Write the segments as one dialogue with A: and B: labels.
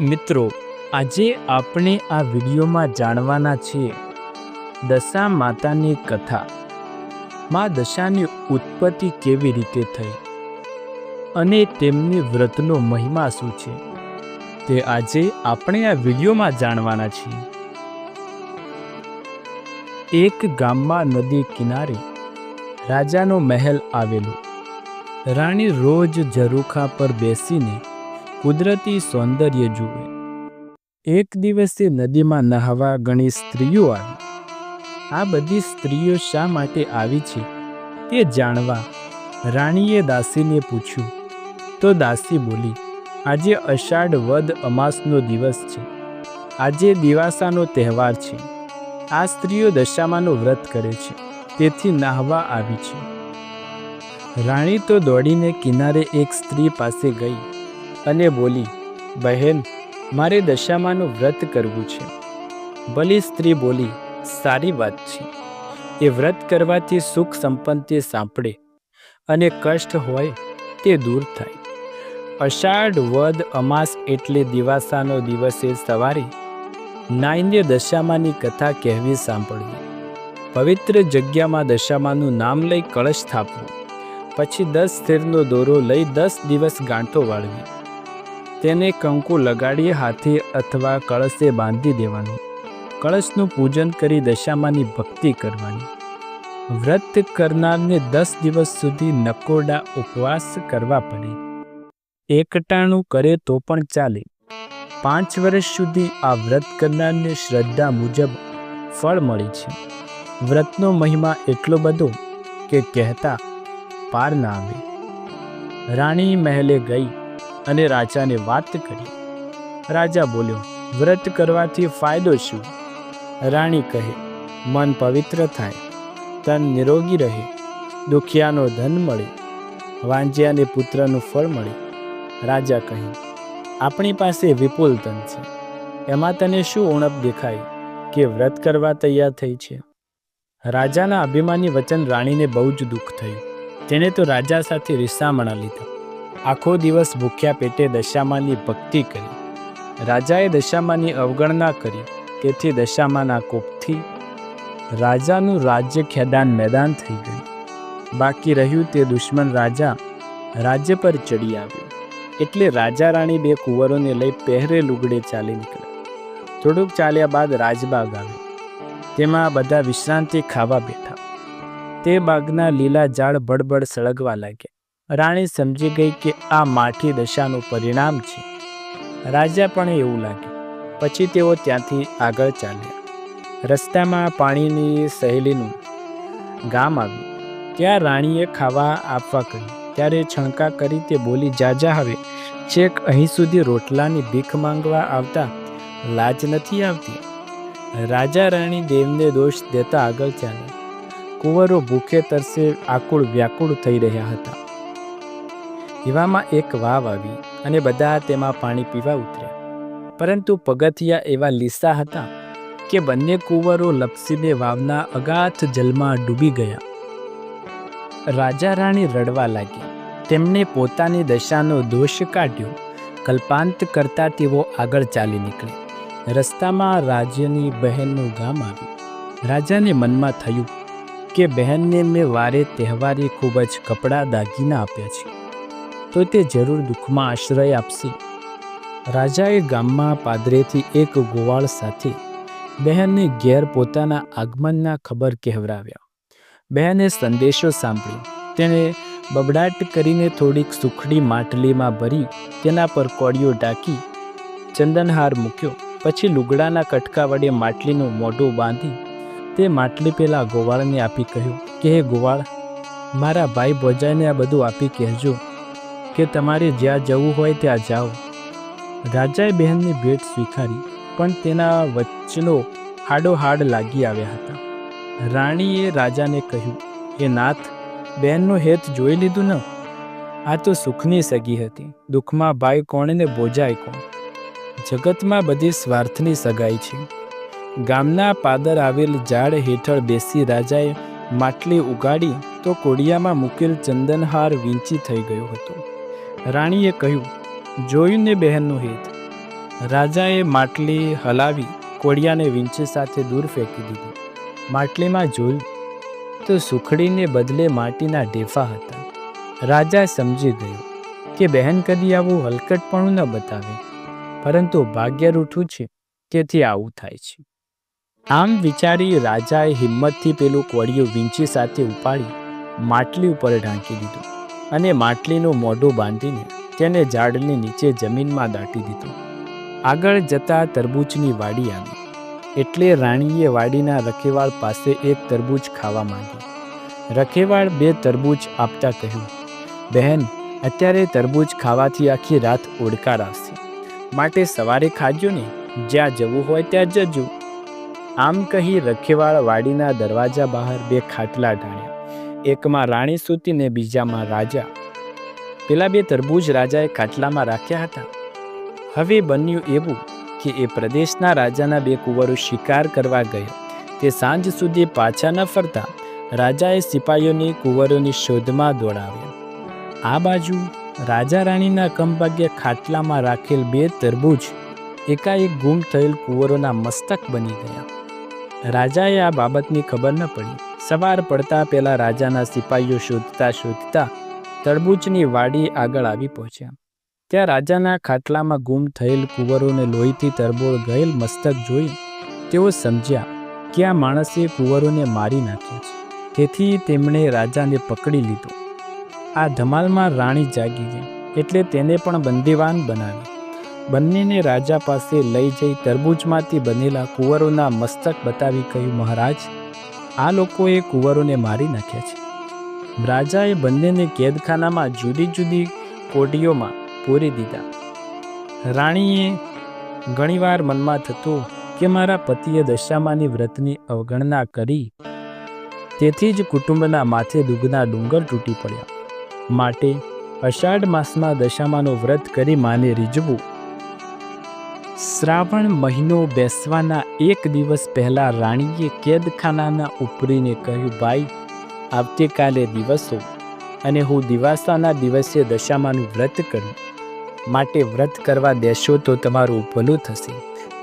A: મિત્રો, આજે આપણે આ વિડીયોમાં જાણવાના છીએ દશા માતાની કથા. મા દશાની ઉત્પત્તિ કેવી રીતે થઈ અને તેમની વ્રતનો મહિમા શું છે તે આજે આપણે આ વિડીયોમાં જાણવાના છીએ. એક ગામમાં નદી કિનારે રાજાનો મહેલ આવેલો. રાણી રોજ ઝરૂખા પર બેસીને કુદરતી સૌંદર્ય જુએ. એક દિવસે નદીમાં નહાવા ઘણી સ્ત્રીઓ આવી. આ બધી સ્ત્રીઓ શા માટે આવી છે તે જાણવા રાણીએ દાસીને પૂછ્યું. તો દાસી બોલી, આજે અષાઢ વદ અમાસનો દિવસ છે. આજે દિવાસાનો તહેવાર છે. આ સ્ત્રીઓ દશામાનું વ્રત કરે છે, તેથી નાહવા આવી છે. રાણી તો દોડીને કિનારે એક સ્ત્રી પાસે ગઈ. અને બોલી, બહેન, મારે દશામાનું વ્રત કરવું છે. બલી સ્ત્રી બોલી, સારી વાત છે. એ વ્રત કરવાથી સુખ સંપત્તિ સાંપડે અને કષ્ટ હોય તે દૂર થાય. અષાઢ વદ અમાસ એટલે દિવાસાનો દિવસે સવારે નાઈને દશામાની કથા કહેવી સાંભળવી. પવિત્ર જગ્યામાં દશામાનું નામ લઈ કળશ સ્થાપવું પછી દસ સ્થિરનો દોરો લઈ દસ દિવસ ગાંઠો વાળવી. તેને કંકુ લગાડી હાથે અથવા કળશે બાંધી દેવાનું. કળશનું પૂજન કરી દશામાની ભક્તિ કરવાની. વ્રત કરનારને દસ દિવસ સુધી નકોડા ઉપવાસ કરવા પડે. એકટાણું કરે તો પણ ચાલે. પાંચ વર્ષ સુધી આ વ્રત કરનારને શ્રદ્ધા મુજબ ફળ મળે છે. વ્રતનો મહિમા એટલો બધો કે કહેતા પાર ના આવે. રાણી મહેલે ગઈ અને રાજાને વાત કરી. રાજા બોલ્યો, વ્રત કરવાથી ફાયદો શું? રાણી કહે, મન પવિત્ર થાય, તન નિરોગી રહે, દુખિયાનો ધન મળે વાંજ્યાને પુત્રનું ફળ મળે. રાજા કહે, આપણી પાસે વિપુલ ધન છે. એમાં તને શું ઉણપ દેખાય કે વ્રત કરવા તૈયાર થઈ છે? રાજાના અભિમાની વચન રાણીને બહુ જ દુઃખ થયું. તેણે તો રાજા સાથે રિસામણા લીધા. આખો દિવસ ભૂખ્યા પેટે દશામાની ભક્તિ કરી. રાજાએ દશામાની અવગણના કરી, તેથી દશામાના કોપથી રાજાનું રાજ્ય ખેદાન મેદાન થઈ ગયું. બાકી રહ્યું તે દુશ્મન રાજા રાજ્ય પર ચડી આવ્યો. એટલે રાજા રાણી બે કુંવરોને લઈ પહેરે લુગડે ચાલી નીકળ્યા. થોડુંક ચાલ્યા બાદ રાજબાગ આવ્યો. તેમાં બધા વિશ્રાંતિ ખાવા બેઠા. તે બાગના લીલા ઝાડ બળબડ સળગવા લાગ્યા. રાણી સમજી ગઈ કે આ માઠી દશાનું પરિણામ છે. રાજા પણ એવું લાગ્યું. પછી તેઓ ત્યાંથી આગળ ચાલ્યા. રસ્તામાં પાણીની સહેલીનું ગામ આવ્યું. ત્યાં રાણીએ ખાવા આપવા કહ્યું. ત્યારે છણકા કરી તે બોલી, જાજા હવે, છેક અહીં સુધી રોટલાની ભીખ માંગવા આવતા લાજ નથી આવતી. રાજા રાણી દેવને દોષ દેતા આગળ ચાલ્યા. કુંવરો ભૂખે તરસે આકુળ વ્યાકુળ થઈ રહ્યા હતા. એવામાં એક વાવ આવી અને બધા તેમાં પાણી પીવા ઉતર્યા. પરંતુ પગથિયા એવા લીસા હતા કે બંને કુંવરો લપસીને વાવના અગાથ જલમાં ડૂબી ગયા. રાજા રાણી રડવા લાગી. તેમણે પોતાની દશાનો દોષ કાઢ્યો. કલ્પાંત કરતા તેઓ આગળ ચાલી નીકળ્યા રસ્તામાં રાજ્યની બહેનનું ગામ આવ્યું. રાજાને મનમાં થયું કે બહેનને મેં વારે તહેવારે ખૂબ જ કપડાં દાગીના આપ્યા છે. તો તે જરૂર દુઃખમાં આશ્રય આપશે. રાજાએ ગામમાં પાદરેથી એક ગોવાળ સાથે બહેનને ઘેર પોતાના આગમનના ખબર કહેવરાવ્યા. બહેને સંદેશો સાંભળ્યો. તેણે બબડાટ કરીને થોડીક સુખડી માટલીમાં ભરી તેના પર કોળીઓ ઢાંકી ચંદનહાર મૂક્યો. પછી લુગડાના કટકા વડે માટલીનું મોઢું બાંધી તે માટલી પેલા ગોવાળને આપી કહ્યું, કે હે ગોવાળ, મારા ભાઈ ભોજાઈને આ બધું આપી કહેજો. કે તમારે જ્યાં જવું હોય ત્યાં જાઓ. રાજાએ બહેનની ભેટ સ્વીકારી, પણ તેના વચનો હાડોહાડ લાગી આવ્યા હતા. રાણીએ રાજાને કહ્યું, એ નાથ, બહેનનું હેત જોઈ લીધું ન? આ તો સુખની સગી હતી. દુઃખમાં ભાઈ કોણ ને બોજાય કોણ? જગતમાં બધી સ્વાર્થની સગાઈ છે. ગામના પાદર આવેલ ઝાડ હેઠળ બેસી રાજાએ માટલી ઉગાડી તો કોડિયામાં મૂકેલ ચંદનહાર વીંચી થઈ ગયો હતો. રાણીએ કહ્યું, જોયું ને બહેનનું હેત. રાજાએ માટલી હલાવી કોળિયાને વીંછી સાથે દૂર ફેંકી દીધી. માટલીમાં જોયું તો સુખડીને બદલે માટીના ઢેફા હતા. રાજા સમજી ગયો કે બહેન કદી આવું હલકટપણું ન બતાવે, પરંતુ ભાગ્ય રૂઠું છે, તેથી આવું થાય છે. આમ વિચારી રાજાએ હિંમતથી પેલું કોળિયું વિંચી સાથે ઉપાડી માટલી ઉપર ઢાંકી દીધું. અને માટલીનું મોઢું બાંધીને તેને ઝાડની નીચે જમીનમાં દાટી દીધું. આગળ જતા તરબૂચની વાડી આવી. એટલે રાણીએ વાડીના રખેવાળ પાસે એક તરબૂચ ખાવા માંગી. રખેવાળ બે તરબૂચ આપતા કહ્યું, બહેન, અત્યારે તરબૂચ ખાવાથી આખી રાત ઓડકાર આવશે. માટે સવારે ખાજો ને, જ્યાં જવું હોય ત્યાં જજો. આમ કહી રખેવાળ વાડીના દરવાજા બહાર બે ખાટલા ઢાળ્યા. એકમાં રાણી સૂતી ને બીજામાં રાજા. પેલા બે તરબૂજ રાજાએ ખાટલામાં રાખ્યા હતા. હવે બન્યું એવું કે એ પ્રદેશના રાજાના બે કુંવરો શિકાર કરવા ગયા. તે સાંજ સુધી પાછા ન ફરતા રાજાએ સિપાહીઓની કુંવરોની શોધમાં દોડાવ્યા. આ બાજુ રાજા રાણીના કંભાગ્ય ખાટલામાં રાખેલ બે તરબૂજ એકાએક ગુમ થયેલ કુંવરોના મસ્તક બની ગયા. રાજાએ આ બાબતની ખબર ન પડી. સવાર પડતા પહેલા રાજાના સિપાહીઓ શોધતા શોધતા તરબૂચની વાડી આગળ આવી પહોંચ્યા. ત્યાં રાજાના ખાટલામાં ગુમ થયેલ કુંવરોને લોહીથી તરબોળ ગયેલ મસ્તક જોઈ તેઓ સમજ્યા કે આ માણસે કુંવરોને મારી નાખ્યા છે. તેથી તેમણે રાજાને પકડી લીધો. આ ધમાલમાં રાણી જાગી ગઈ એટલે તેને પણ બંદીવાન બનાવી બંનેને રાજા પાસે લઈ જઈ તરબૂચમાંથી બનેલા કુંવરોના મસ્તક બતાવી કહ્યું, મહારાજ આ લોકોએ કુંવરોને મારી નાખ્યા છે. રાજાએ બંનેને કેદખાનામાં જુદી જુદી કોટીઓમાં પૂરી દીધા. રાણીએ ઘણીવાર મનમાં થતું કે મારા પતિએ દશામાની વ્રતની અવગણના કરી, તેથી જ કુટુંબના માથે દુગના ડુંગર તૂટી પડ્યા. માટે અષાઢ માસમાં દશામાનું વ્રત કરી માને રીઝવું શ્રાવણ મહિનો બેસવાના એક દિવસ પહેલા રાણીએ કેદખાનાના ઉપરીને કહ્યું, ભાઈ, આવતીકાલે દિવસો અને હું દિવાસાના દિવસે દશામાનું વ્રત કરું. માટે વ્રત કરવા દેશો તો તમારું ભલું થશે.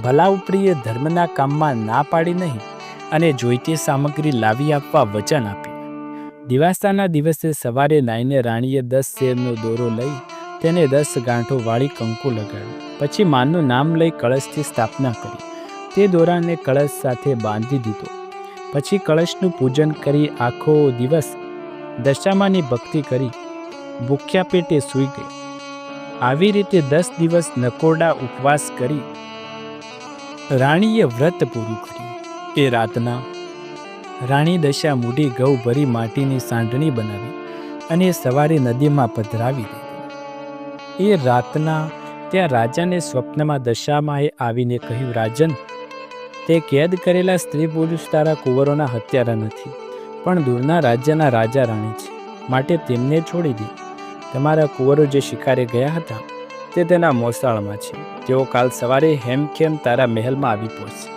A: ભલા ઉપરીએ ધર્મના કામમાં ના પાડી નહીં અને જોઈતી સામગ્રી લાવી આપવા વચન આપ્યું દિવાસાના દિવસે સવારે નાઈને રાણીએ દસ શેરનો દોરો લઈ તેને દસ ગાંઠો વાળી કંકુ લગાડ્યું પછી માનું નામ લઈ કળશથી સ્થાપના કરી. તે દોરાને કળશ સાથે બાંધી દીધો. પછી કળશનું પૂજન કરી આખો દિવસ દશામાની ભક્તિ કરી ભૂખ્યા પેટે સૂઈ ગઈ. આવી રીતે દસ દિવસ નકોરડા ઉપવાસ કરી રાણીએ વ્રત પૂરું કર્યું. એ રાતના રાણી દશા મૂડી ગૌ ભરી માટીની સાંઢણી બનાવી અને સવારે નદીમાં પધરાવી દીધી. એ રાતના ત્યાં રાજાને સ્વપ્નમાં દશામાએ આવીને કહ્યું, રાજન, તે કેદ કરેલા સ્ત્રી પુરુષ તારા કુંવરોના હત્યારા નથી, પણ દૂરના રાજ્યના રાજા રાણી છે, માટે તેમને છોડી દે. તમારા કુંવરો જે શિકારે ગયા હતા, તે તેના મોસાળમાં છે. તેઓ કાલ સવારે હેમખેમ તારા મહેલમાં આવી પહોંચશે.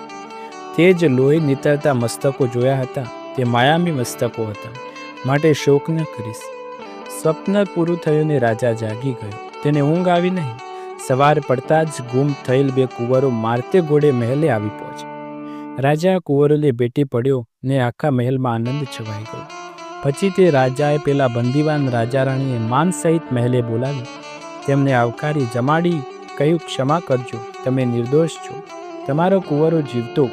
A: તે જ લોહી નીતરતા મસ્તકો જોયા હતા, તે માયામી મસ્તકો હતા, માટે શોક ન કરીશ. સ્વપ્ન પૂરું થયું ને રાજા જાગી ગયો. તેને ઊંઘ આવી નહીં. સવાર પડતા જ ગુમ થયેલ બે કુંવરો મારતે ઘોડે મહેલે આવી પહોંચ્યા. રાજા કુંવરોને ભેટી પડ્યો ને આખા મહેલમાં આનંદ છવાઈ ગયો. પછી તે રાજાએ પેલા બંદીવાન રાજા માન સહિત મહેલે બોલાવી. તેમને આવકારી જમાડી કહ્યું, ક્ષમા કરજો, તમે નિર્દોષ છો. તમારો કુંવરો જીવતો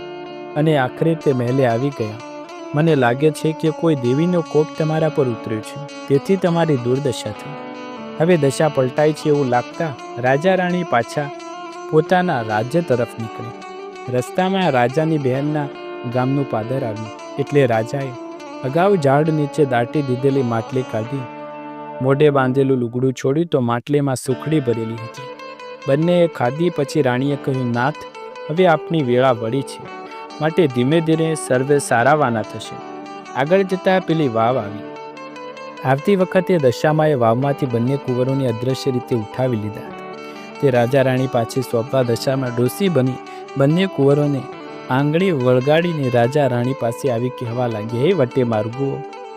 A: અને આખરે તે મહેલે આવી ગયા. મને લાગે છે કે કોઈ દેવીનો કોપ તમારા પર ઉતર્યો છે. તેથી તમારી દુર્દશા થઈ. હવે દશા પલટાય છે એવું લાગતા રાજા રાણી પાછા પોતાના રાજ્ય તરફ નીકળે. રસ્તામાં રાજાની બહેનના ગામનું પાદર આવ્યું. એટલે રાજાએ અગાઉ ઝાડ નીચે દાટી દીધેલી માટલી કાઢી, મોઢે બાંધેલું લુગડું છોડ્યું તો માટલીમાં સુખડી ભરેલી હતી. બંનેએ ખાધી પછી રાણીએ કહ્યું, નાથ, હવે આપની વેળા વળી છે. માટે ધીમે ધીમે સર્વે સારાવાના થશે. આગળ જતાં પેલી વાવ આવી. આવતી વખતે દશામાએ વાવમાંથી બંને કુંવરોને અદ્રશ્ય રીતે ઉઠાવી લીધા તે રાજા રાણી પાછી સોંપવા દશામાં ડોસી બની બંને કુંવરોને આંગળી વળગાડીને રાજા રાણી પાસે આવી કહેવા લાગી, હે વટે માર્ગો,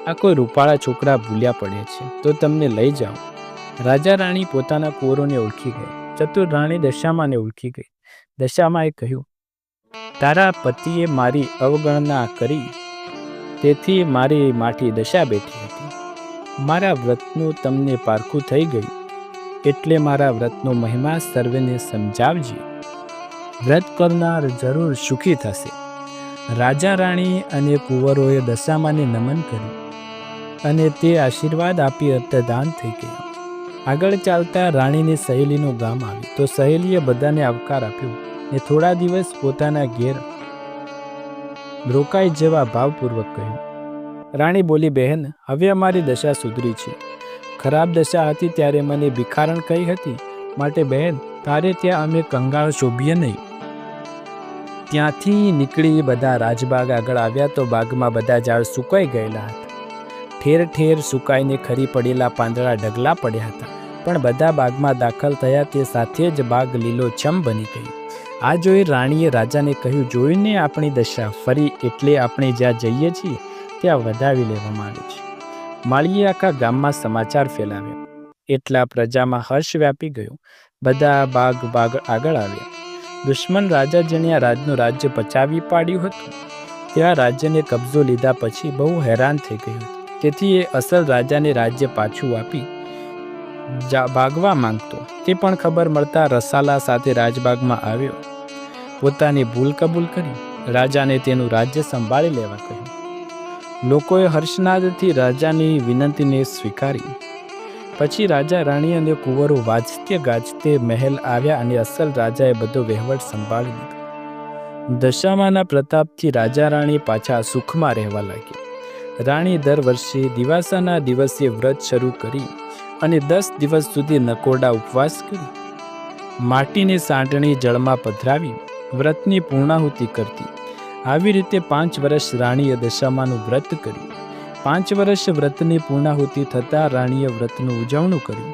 A: આ કોઈ રૂપાળા છોકરા ભૂલ્યા પડે છે. તો તમને લઈ જાઓ. રાજા રાણી પોતાના કુંવરોને ઓળખી ગઈ. ચતુર રાણી દશામાને ઓળખી ગઈ. દશામાએ કહ્યું, તારા પતિએ મારી અવગણના કરી, તેથી મારી માઠી દશા બેઠી. મારા વ્રતનું તમને પારખું થઈ ગયું, એટલે મારા વ્રતનો મહિમા સર્વેને સમજાવજે. વ્રત કરનાર જરૂર સુખી થશે. રાજા રાણી અને કુંવરોએ દશામાને નમન કર્યું અને તે આશીર્વાદ આપી અર્થદાન થઈ ગયા. આગળ ચાલતા રાણીની સહેલીનું ગામ આવ્યું. તો સહેલીએ બધાને આવકાર આપ્યો ને થોડા દિવસ પોતાના ઘેર રોકાઈ જેવા ભાવપૂર્વક કહ્યું રાણી બોલી, બહેન, હવે અમારી દશા સુધરી છે. ખરાબ દશા હતી ત્યારે મને ભિખારણ કહી હતી? માટે, બહેન, તારે ત્યાં અમે કંગાળ શોભીએ નહીં. ત્યાંથી નીકળી બધા રાજબાગ આગળ આવ્યા તો બાગમાં બધા ઝાડ સુકાઈ ગયેલા હતા. ઠેર ઠેર સુકાઈને ખરી પડેલા પાંદડા ઢગલા પડ્યા હતા. પણ બધા બાગમાં દાખલ થયા તે સાથે જ બાગ લીલોછમ બની ગઈ. આ જોઈ રાણીએ રાજાને કહ્યું, જોઈને આપણી દશા ફરી એટલે આપણે જ્યાં જઈએ છીએ ત્યાં વધાવી લેવામાં આવે છે. માળીએ આખા ગામમાં સમાચાર ફેલાવ્યો. એટલા પ્રજામાં હર્ષ વ્યાપી ગયો. બધા બાગ બાગ આગળ આવ્યા. દુશ્મન રાજા જેણે આ રાજનું રાજ્ય પચાવી પાડ્યું હતું. ત્યાં રાજ્યને કબજો લીધા પછી બહુ હેરાન થઈ ગયું તેથી એ અસલ રાજાને રાજ્ય પાછું આપી ભાગવા માંગતો. તે પણ ખબર મળતા રસાલા સાથે રાજબાગમાં આવ્યો. પોતાની ભૂલ કબૂલ કરી. રાજાને તેનું રાજ્ય સંભાળી લેવા કહ્યું. લોકોએ હર્ષનાદથી રાજાની વિનંતીને સ્વીકારી. પછી રાજા રાણી અને કુંવરો વાજતે ગાજતે મહેલ આવ્યા અને અસલ રાજાએ બધો વહેવટ સંભાળી લીધો. દશામાના પ્રતાપથી રાજા રાણી પાછા સુખમાં રહેવા લાગ્યા રાણી દર વર્ષે દિવાસાના દિવસે વ્રત શરૂ કરી અને દસ દિવસ સુધી નકોરડા ઉપવાસ કરી. માટીની સાંટણી જળમાં પધરાવી વ્રતની પૂર્ણાહુતિ કરતી. આવી રીતે પાંચ વર્ષ રાણીએ દશામાનું વ્રત કર્યું. પાંચ વર્ષ વ્રતની પૂર્ણાહુતિ થતાં રાણીએ વ્રતનું ઉજવણું કર્યું.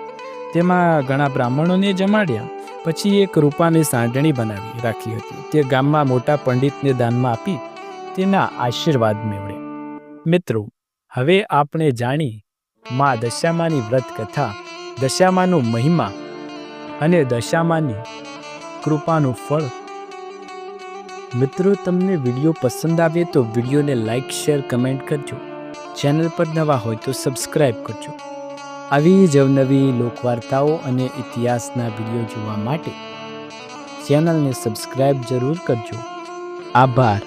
A: તેમાં ઘણા બ્રાહ્મણોને જમાડ્યા. પછી એક રૂપાની સાંઢણી બનાવી રાખી હતી. તે ગામમાં મોટા પંડિતને દાનમાં આપી તેના આશીર્વાદ મેળવે મિત્રો, હવે આપણે જાણી મા દશામાની વ્રત કથા, દશામાનો મહિમા અને દશામાની કૃપાનું ફળ મિત્રો, તમને વીડિયો પસંદ આવે તો વિડીયોને લાઇક શેર કમેન્ટ કરજો. ચેનલ પર નવા હોય તો સબસ્ક્રાઈબ કરજો. આવી જ અવનવી લોકવાર્તાઓ અને ઇતિહાસના વીડિયો જોવા માટે ચેનલને સબસ્ક્રાઈબ જરૂર કરજો. આભાર.